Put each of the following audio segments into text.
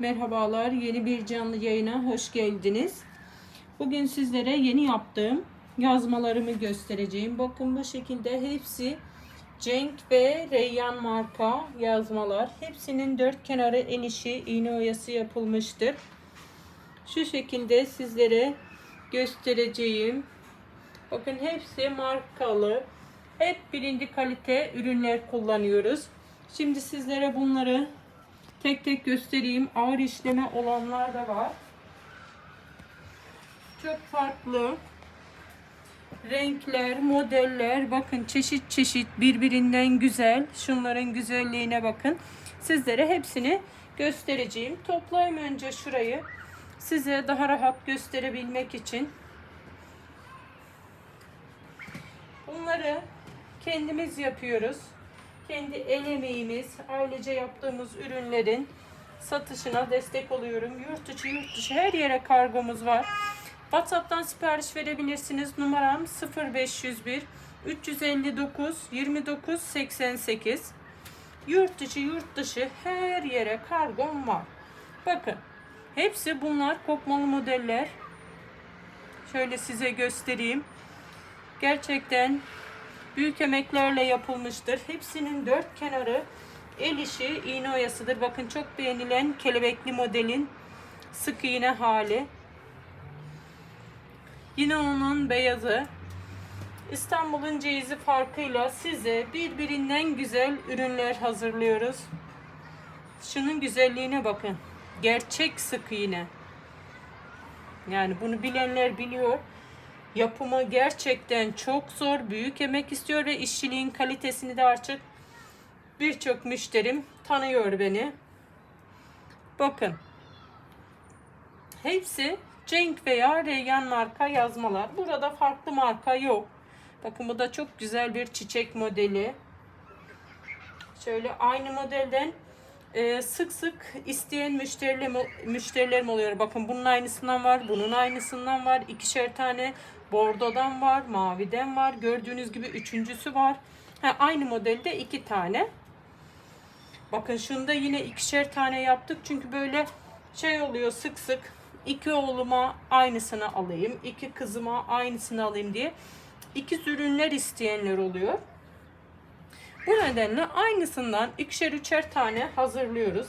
Merhabalar, yeni bir canlı yayına hoş geldiniz. Bugün sizlere yeni yaptığım yazmalarımı göstereceğim. Bakın bu şekilde hepsi Cenk ve Reyyan marka yazmalar. Hepsinin dört kenarı enişi, iğne oyası yapılmıştır. Şu şekilde sizlere göstereceğim. Bakın hepsi markalı. Hep birinci kalite ürünler kullanıyoruz. Şimdi sizlere bunları tek tek göstereyim. Ağır işleme olanlar da var. Çok farklı renkler, modeller bakın çeşit çeşit birbirinden güzel. Şunların güzelliğine bakın. Sizlere hepsini göstereceğim. Toplayayım önce şurayı. Size daha rahat gösterebilmek için. Bunları kendimiz yapıyoruz. Kendi el emeğimiz, ailece yaptığımız ürünlerin satışına destek oluyorum. Yurt içi, yurt dışı her yere kargomuz var. WhatsApp'tan sipariş verebilirsiniz. Numaram 0501 359 29 88. Yurt içi, yurt dışı her yere kargom var. Bakın. Hepsi bunlar kopmalı modeller. Şöyle size göstereyim. Gerçekten büyük emeklerle yapılmıştır. Hepsinin dört kenarı el işi iğne oyasıdır. Bakın çok beğenilen kelebekli modelin sık iğne hali. Yine onun beyazı. İstanbul'un ceyizi farkıyla size birbirinden güzel ürünler hazırlıyoruz. Şunun güzelliğine bakın. Gerçek sık iğne. Yani bunu bilenler biliyor. Yapımı gerçekten çok zor, büyük emek istiyor ve işçiliğin kalitesini de artık birçok müşterim tanıyor beni. Bakın. Hepsi Cenk veya Reyyan marka yazmalar. Burada farklı marka yok. Bakın bu da çok güzel bir çiçek modeli. Şöyle aynı modelden e, sık sık isteyen müşterilerim, müşterilerim oluyor. Bakın bunun aynısından var, bunun aynısından var. İkişer tane bordodan var, maviden var. Gördüğünüz gibi üçüncüsü var. Ha, aynı modelde iki tane. Bakın şunda yine ikişer tane yaptık. Çünkü böyle şey oluyor sık sık. iki oğluma aynısını alayım. iki kızıma aynısını alayım diye. İkiz ürünler isteyenler oluyor. Bu nedenle aynısından ikişer üçer tane hazırlıyoruz.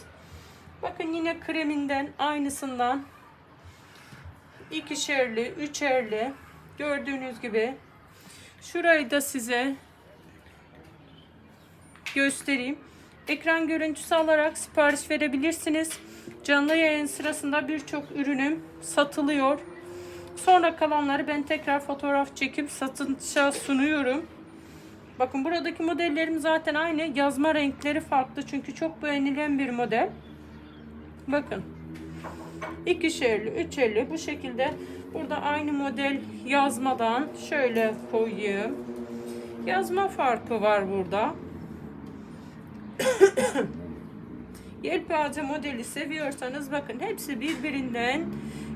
Bakın yine kreminden aynısından ikişerli, üçerli gördüğünüz gibi şurayı da size göstereyim. Ekran görüntüsü alarak sipariş verebilirsiniz. Canlı yayın sırasında birçok ürünüm satılıyor. Sonra kalanları ben tekrar fotoğraf çekip satışa sunuyorum. Bakın buradaki modellerim zaten aynı. Yazma renkleri farklı. Çünkü çok beğenilen bir model. Bakın. İkişerli, üçerli bu şekilde. Burada aynı model yazmadan şöyle koyayım. Yazma farkı var burada. Yelpaze modeli seviyorsanız bakın hepsi birbirinden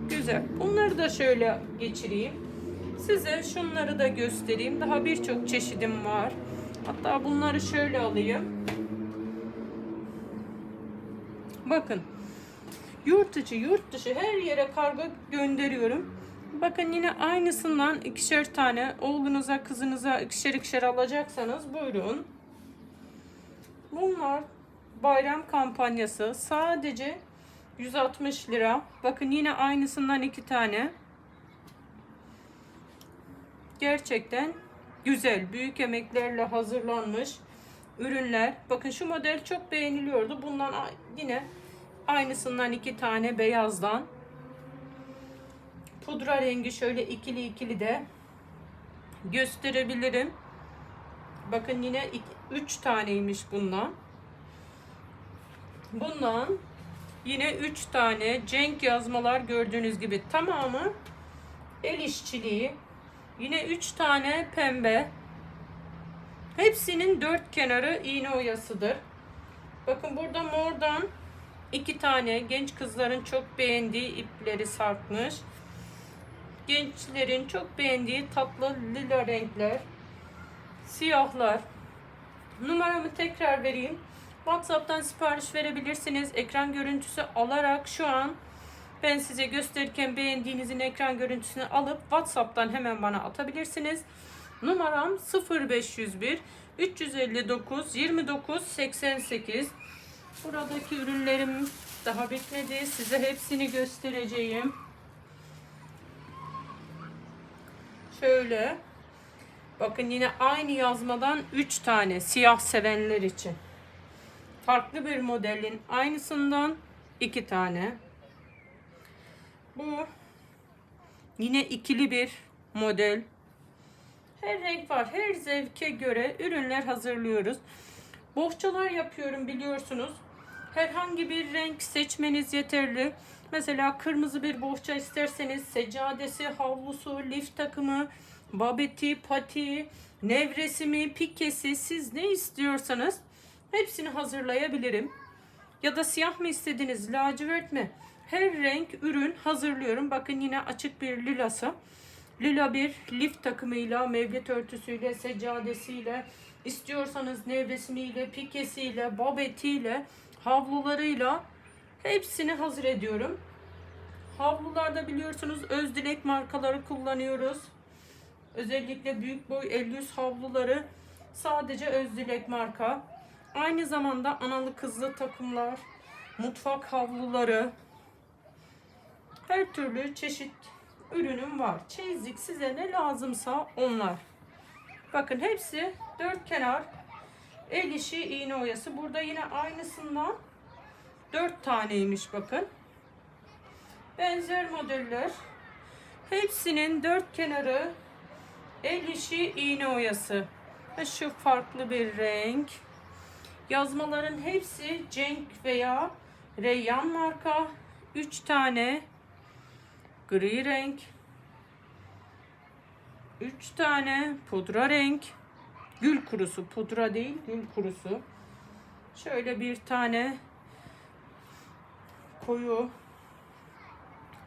güzel. Bunları da şöyle geçireyim. Size şunları da göstereyim. Daha birçok çeşidim var. Hatta bunları şöyle alayım. Bakın. Yurt içi, yurt dışı her yere kargo gönderiyorum. Bakın yine aynısından ikişer tane oğlunuza, kızınıza ikişer ikişer alacaksanız buyurun. Bunlar bayram kampanyası. Sadece 160 lira. Bakın yine aynısından iki tane. Gerçekten güzel, büyük emeklerle hazırlanmış ürünler. Bakın şu model çok beğeniliyordu. Bundan yine aynısından iki tane beyazdan. Pudra rengi şöyle ikili ikili de gösterebilirim. Bakın yine 3 taneymiş bundan. Bundan yine 3 tane cenk yazmalar gördüğünüz gibi tamamı el işçiliği. Yine 3 tane pembe. Hepsinin dört kenarı iğne oyasıdır. Bakın burada mordan iki tane genç kızların çok beğendiği ipleri sarkmış. Gençlerin çok beğendiği tatlı lila renkler. Siyahlar. Numaramı tekrar vereyim. WhatsApp'tan sipariş verebilirsiniz. Ekran görüntüsü alarak şu an ben size gösterirken beğendiğinizin ekran görüntüsünü alıp WhatsApp'tan hemen bana atabilirsiniz. Numaram 0501 359 29 88. Buradaki ürünlerim daha bitmedi. Size hepsini göstereceğim. Şöyle. Bakın yine aynı yazmadan 3 tane siyah sevenler için. Farklı bir modelin aynısından 2 tane. Bu yine ikili bir model. Her renk var. Her zevke göre ürünler hazırlıyoruz. Bohçalar yapıyorum biliyorsunuz. Herhangi bir renk seçmeniz yeterli. Mesela kırmızı bir bohça isterseniz seccadesi, havlusu, lif takımı, babeti, pati, nevresimi, pikesi siz ne istiyorsanız hepsini hazırlayabilirim. Ya da siyah mı istediniz, lacivert mi? Her renk ürün hazırlıyorum. Bakın yine açık bir lilası. Lila bir lif takımıyla, mevlit örtüsüyle, seccadesiyle, istiyorsanız nevresimiyle, pikesiyle, babetiyle, havlularıyla hepsini hazır ediyorum. Havlularda biliyorsunuz Özdilek markaları kullanıyoruz. Özellikle büyük boy 500 havluları sadece Özdilek marka. Aynı zamanda analı kızlı takımlar, mutfak havluları, türlü çeşit ürünüm var. Çeyizlik size ne lazımsa onlar. Bakın hepsi dört kenar el işi iğne oyası. Burada yine aynısından dört taneymiş bakın. Benzer modeller. Hepsinin dört kenarı el işi iğne oyası. Şu farklı bir renk. Yazmaların hepsi Cenk veya Reyyan marka. 3 tane gri renk. 3 tane pudra renk. Gül kurusu, pudra değil, gül kurusu. Şöyle bir tane koyu.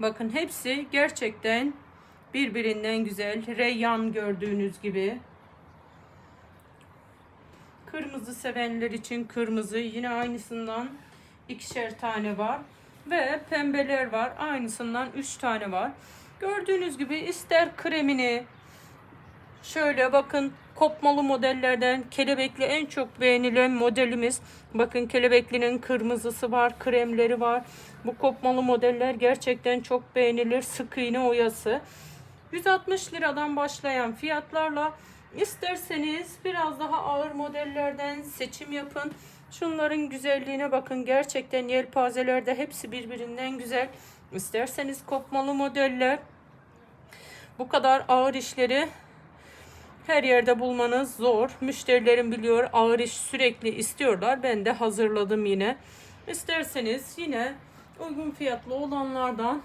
Bakın hepsi gerçekten birbirinden güzel. Reyyan gördüğünüz gibi. Kırmızı sevenler için kırmızı yine aynısından ikişer tane var. Ve pembeler var. Aynısından üç tane var. Gördüğünüz gibi ister kremini şöyle bakın kopmalı modellerden kelebekli en çok beğenilen modelimiz. Bakın kelebeklinin kırmızısı var, kremleri var. Bu kopmalı modeller gerçekten çok beğenilir. Sık iğne oyası. 160 liradan başlayan fiyatlarla isterseniz biraz daha ağır modellerden seçim yapın. Şunların güzelliğine bakın. Gerçekten yelpazelerde hepsi birbirinden güzel. İsterseniz kopmalı modeller. Bu kadar ağır işleri her yerde bulmanız zor. Müşterilerim biliyor ağır iş sürekli istiyorlar. Ben de hazırladım yine. İsterseniz yine uygun fiyatlı olanlardan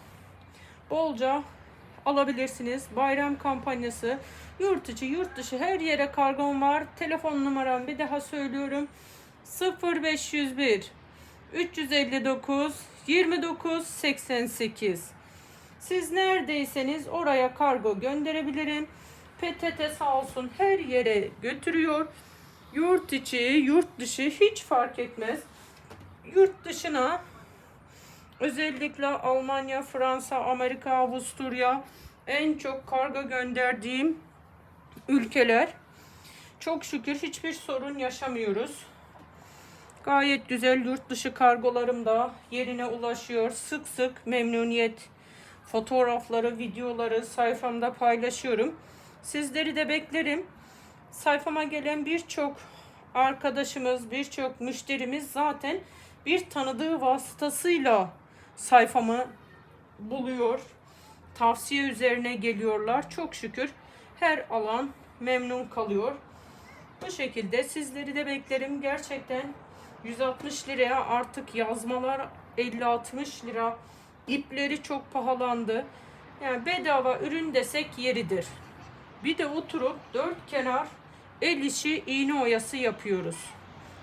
bolca alabilirsiniz. Bayram kampanyası yurt içi yurt dışı her yere kargom var. Telefon numaram bir daha söylüyorum. 0501 359 29 88 Siz neredeyseniz oraya kargo gönderebilirim. PTT sağ olsun her yere götürüyor. Yurt içi, yurt dışı hiç fark etmez. Yurt dışına özellikle Almanya, Fransa, Amerika, Avusturya en çok kargo gönderdiğim ülkeler. Çok şükür hiçbir sorun yaşamıyoruz. Gayet güzel yurt dışı kargolarım da yerine ulaşıyor. Sık sık memnuniyet fotoğrafları, videoları sayfamda paylaşıyorum. Sizleri de beklerim. Sayfama gelen birçok arkadaşımız, birçok müşterimiz zaten bir tanıdığı vasıtasıyla sayfamı buluyor. Tavsiye üzerine geliyorlar. Çok şükür her alan memnun kalıyor. Bu şekilde sizleri de beklerim. Gerçekten 160 liraya artık yazmalar 50-60 lira. İpleri çok pahalandı. Yani bedava ürün desek yeridir. Bir de oturup dört kenar el işi iğne oyası yapıyoruz.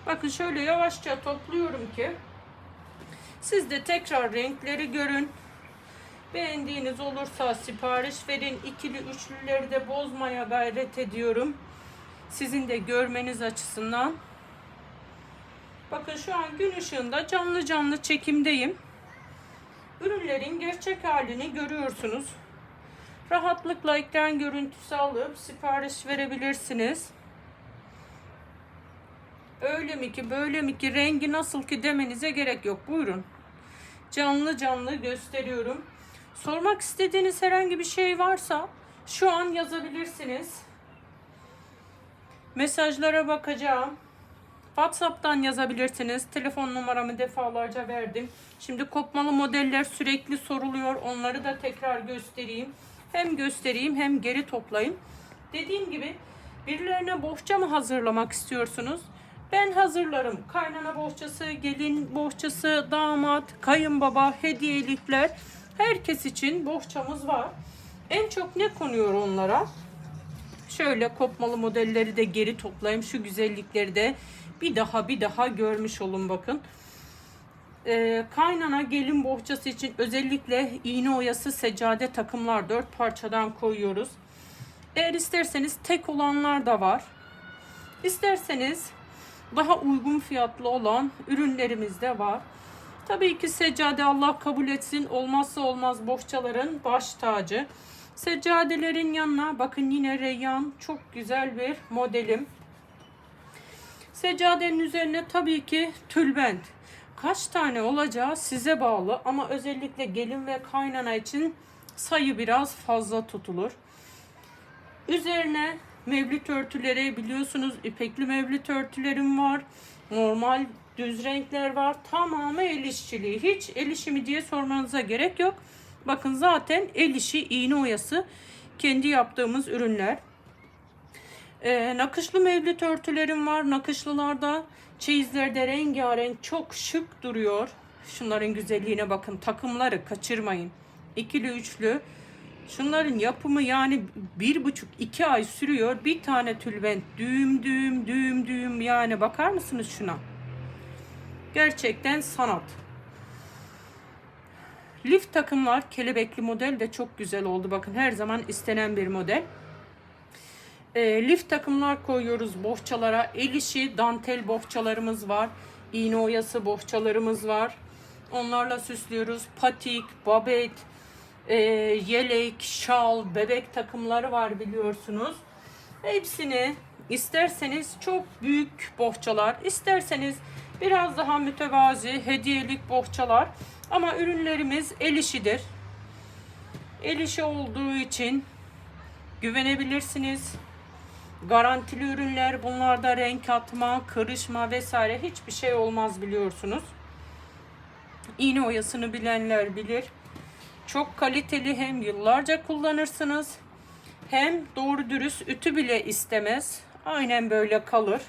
Bakın şöyle yavaşça topluyorum ki siz de tekrar renkleri görün. Beğendiğiniz olursa sipariş verin. İkili üçlüleri de bozmaya gayret ediyorum. Sizin de görmeniz açısından. Bakın şu an gün ışığında canlı canlı çekimdeyim. Ürünlerin gerçek halini görüyorsunuz. Rahatlıkla ekran görüntüsü alıp sipariş verebilirsiniz. Öyle mi ki böyle mi ki rengi nasıl ki demenize gerek yok. Buyurun. Canlı canlı gösteriyorum. Sormak istediğiniz herhangi bir şey varsa şu an yazabilirsiniz. Mesajlara bakacağım. WhatsApp'tan yazabilirsiniz. Telefon numaramı defalarca verdim. Şimdi kopmalı modeller sürekli soruluyor. Onları da tekrar göstereyim. Hem göstereyim hem geri toplayayım. Dediğim gibi birilerine bohça mı hazırlamak istiyorsunuz? Ben hazırlarım. Kaynana bohçası, gelin bohçası, damat, kayınbaba, hediyelikler. Herkes için bohçamız var. En çok ne konuyor onlara? Şöyle kopmalı modelleri de geri toplayayım. Şu güzellikleri de bir daha bir daha görmüş olun bakın. Ee, kaynana gelin bohçası için özellikle iğne oyası seccade takımlar dört parçadan koyuyoruz. Eğer isterseniz tek olanlar da var. İsterseniz daha uygun fiyatlı olan ürünlerimiz de var. Tabii ki seccade Allah kabul etsin olmazsa olmaz bohçaların baş tacı. Seccadelerin yanına bakın yine reyyan çok güzel bir modelim. Seccadenin üzerine tabii ki tülbent. Kaç tane olacağı size bağlı ama özellikle gelin ve kaynana için sayı biraz fazla tutulur. Üzerine mevlüt örtüleri biliyorsunuz ipekli mevlüt örtülerim var. Normal düz renkler var. Tamamı el işçiliği. Hiç el işi mi diye sormanıza gerek yok. Bakın zaten el işi iğne oyası kendi yaptığımız ürünler. Ee, nakışlı mevlüt örtülerim var. Nakışlılarda çeyizlerde rengarenk çok şık duruyor. Şunların güzelliğine bakın. Takımları kaçırmayın. İkili üçlü. Şunların yapımı yani bir buçuk iki ay sürüyor. Bir tane tülbent düğüm düğüm düğüm düğüm yani bakar mısınız şuna? Gerçekten sanat. Lift takımlar kelebekli model de çok güzel oldu. Bakın her zaman istenen bir model. E, lift takımlar koyuyoruz bohçalara. El işi dantel bohçalarımız var. İğne oyası bohçalarımız var. Onlarla süslüyoruz. Patik, babet, e, yelek, şal, bebek takımları var biliyorsunuz. Hepsini isterseniz çok büyük bohçalar, isterseniz biraz daha mütevazi hediyelik bohçalar. Ama ürünlerimiz el işidir. El işi olduğu için güvenebilirsiniz. Garantili ürünler bunlarda renk atma, kırışma vesaire hiçbir şey olmaz biliyorsunuz. İğne oyasını bilenler bilir. Çok kaliteli hem yıllarca kullanırsınız hem doğru dürüst ütü bile istemez. Aynen böyle kalır.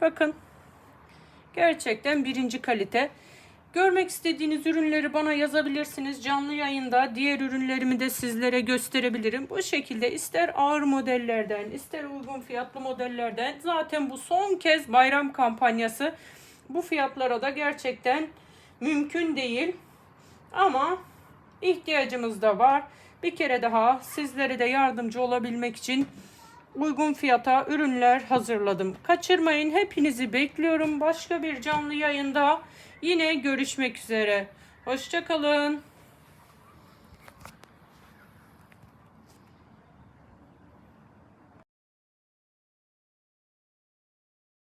Bakın. Gerçekten birinci kalite. Görmek istediğiniz ürünleri bana yazabilirsiniz. Canlı yayında diğer ürünlerimi de sizlere gösterebilirim. Bu şekilde ister ağır modellerden, ister uygun fiyatlı modellerden. Zaten bu son kez bayram kampanyası. Bu fiyatlara da gerçekten mümkün değil. Ama ihtiyacımız da var. Bir kere daha sizlere de yardımcı olabilmek için uygun fiyata ürünler hazırladım. Kaçırmayın. Hepinizi bekliyorum. Başka bir canlı yayında yine görüşmek üzere. Hoşçakalın.